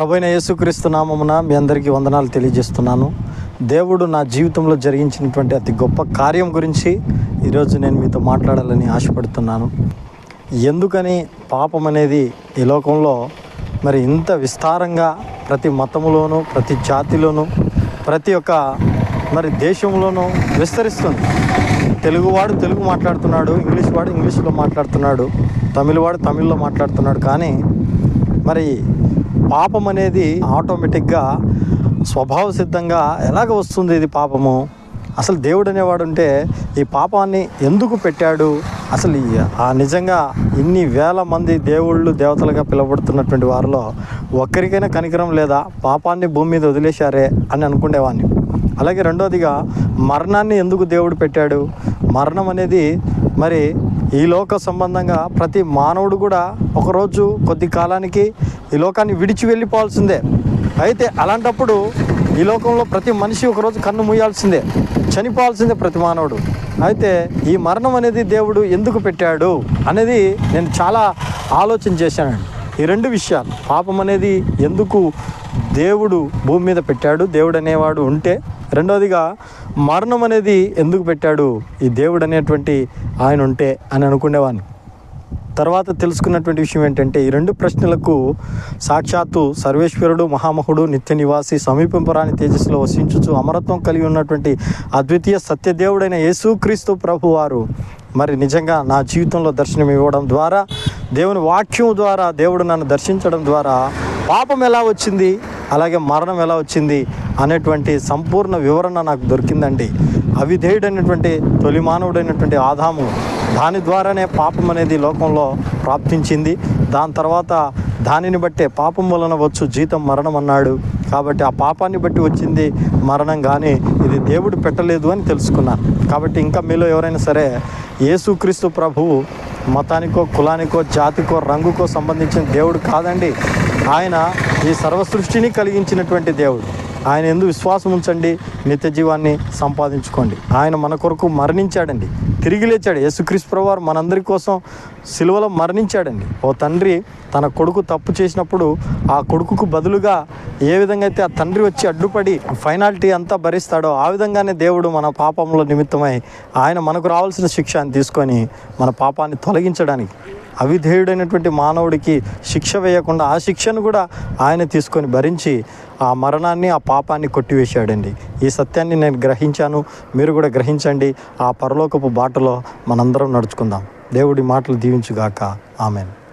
ప్రభైన యేసుక్రీస్తు నామమున మీ అందరికీ వందనాలు తెలియజేస్తున్నాను. దేవుడు నా జీవితంలో జరిగించినటువంటి అతి గొప్ప కార్యం గురించి ఈరోజు నేను మీతో మాట్లాడాలని ఆశపడుతున్నాను. ఎందుకని పాపం అనేది ఈ లోకంలో మరి ఇంత విస్తారంగా ప్రతి మతములోనూ ప్రతి జాతిలోనూ ప్రతి ఒక్క మరి దేశంలోనూ విస్తరిస్తుంది. తెలుగువాడు తెలుగు మాట్లాడుతున్నాడు ఇంగ్లీష్ వాడు ఇంగ్లీష్లో మాట్లాడుతున్నాడు తమిళవాడు తమిళ్ళో మాట్లాడుతున్నాడు. కానీ మరి పాపం అనేది ఆటోమేటిక్గా స్వభావ సిద్ధంగా ఎలాగ వస్తుంది ఇది పాపము? అసలు దేవుడు అనేవాడు ఉంటే ఈ పాపాన్ని ఎందుకు పెట్టాడు? అసలు ఆ నిజంగా ఇన్ని వేల మంది దేవుళ్ళు దేవతలుగా పిలువబడుతున్నటువంటి వారిలో ఒక్కరికైనా కనికరం లేదా పాపాన్ని భూమి మీద వదిలేశారే అని అనుకునేవాడిని. అలాగే రెండోదిగా మరణాన్ని ఎందుకు దేవుడు పెట్టాడు? మరణం అనేది మరి ఈ లోక సంబంధంగా ప్రతి మానవుడు కూడా ఒకరోజు కొద్ది కాలానికి ఈ లోకాన్ని విడిచి వెళ్ళిపోవాల్సిందే. అయితే అలాంటప్పుడు ఈ లోకంలో ప్రతి మనిషి ఒకరోజు కన్ను మూయాల్సిందే. చనిపోవాల్సిందే ప్రతి మానవుడు. అయితే ఈ మరణం అనేది దేవుడు ఎందుకు పెట్టాడు అనేది నేను చాలా ఆలోచన చేశానండి. ఈ రెండు విషయాలు. పాపం అనేది ఎందుకు దేవుడు భూమి మీద పెట్టాడు దేవుడు అనేవాడు ఉంటే. రెండవదిగా మరణం అనేది ఎందుకు పెట్టాడు? ఈ దేవుడు అనేటువంటి ఆయన ఉంటే అని అనుకునేవాడిని తర్వాత తెలుసుకున్నటువంటి విషయం ఏంటంటే ఈ రెండు ప్రశ్నలకు సాక్షాత్తు సర్వేశ్వరుడు మహామహుడు నిత్య నివాసి సమీపింపరాని తేజస్సులో వసించుచు అమరత్వం కలిగి ఉన్నటువంటి అద్వితీయ సత్యదేవుడైన యేసుక్రీస్తు ప్రభు వారు మరి నిజంగా నా జీవితంలో దర్శనం ఇవ్వడం ద్వారా దేవుని వాక్యం ద్వారా దేవుడు నన్ను దర్శించడం ద్వారా పాపం ఎలా వచ్చింది? అలాగే మరణం ఎలా వచ్చింది? అనేటువంటి సంపూర్ణ వివరణ నాకు దొరికిందండి. అవిధేయుడైనటువంటి తొలి మానవుడైనటువంటి ఆదాము దాని ద్వారానే పాపం అనేది లోకంలో ప్రాప్తించింది. దాని తర్వాత దానిని బట్టే పాపం వలన వచ్చు జీతం మరణం అన్నాడు. కాబట్టి ఆ పాపాన్ని బట్టి వచ్చింది మరణం కానీ ఇది దేవుడు పెట్టలేదు అని తెలుసుకున్నాను. కాబట్టి ఇంకా మీలో ఎవరైనా సరే యేసుక్రీస్తు ప్రభువు మతానికో కులానికో జాతికో రంగుకో సంబంధించిన దేవుడు కాదండి. ఆయన ఈ సర్వ సృష్టిని కలిగించినటువంటి దేవుడు. ఆయన ఎందు విశ్వాసం ఉంచండి నిత్య జీవాన్ని సంపాదించుకోండి. ఆయన మన కొరకు మరణించాడండి. తిరిగి లేచాడు. యేసుక్రీస్తు ప్రభువారు మనందరి కోసం సిలువలో మరణించాడండి. ఓ తండ్రి తన కొడుకు తప్పు చేసినప్పుడు ఆ కొడుకుకు బదులుగా ఏ విధంగా అయితే ఆ తండ్రి వచ్చి అడ్డుపడి ఫైనాలిటీ అంతా భరిస్తాడో ఆ విధంగానే దేవుడు మన పాపంలో నిమిత్తమై ఆయన మనకు రావాల్సిన శిక్షను తీసుకొని మన పాపాన్ని తొలగించడానికి అవిధేయుడైనటువంటి మానవుడికి శిక్ష వేయకుండా ఆ శిక్షను కూడా ఆయన తీసుకొని భరించి ఆ మరణాన్ని ఆ పాపాన్ని కొట్టివేశాడండి. ఈ సత్యాన్ని నేను గ్రహించాను. మీరు కూడా గ్రహించండి. ఆ పరలోకపు బాటలో మనందరం నడుచుకుందాం. దేవుడి మాటలు దీవించుగాక. ఆమెను.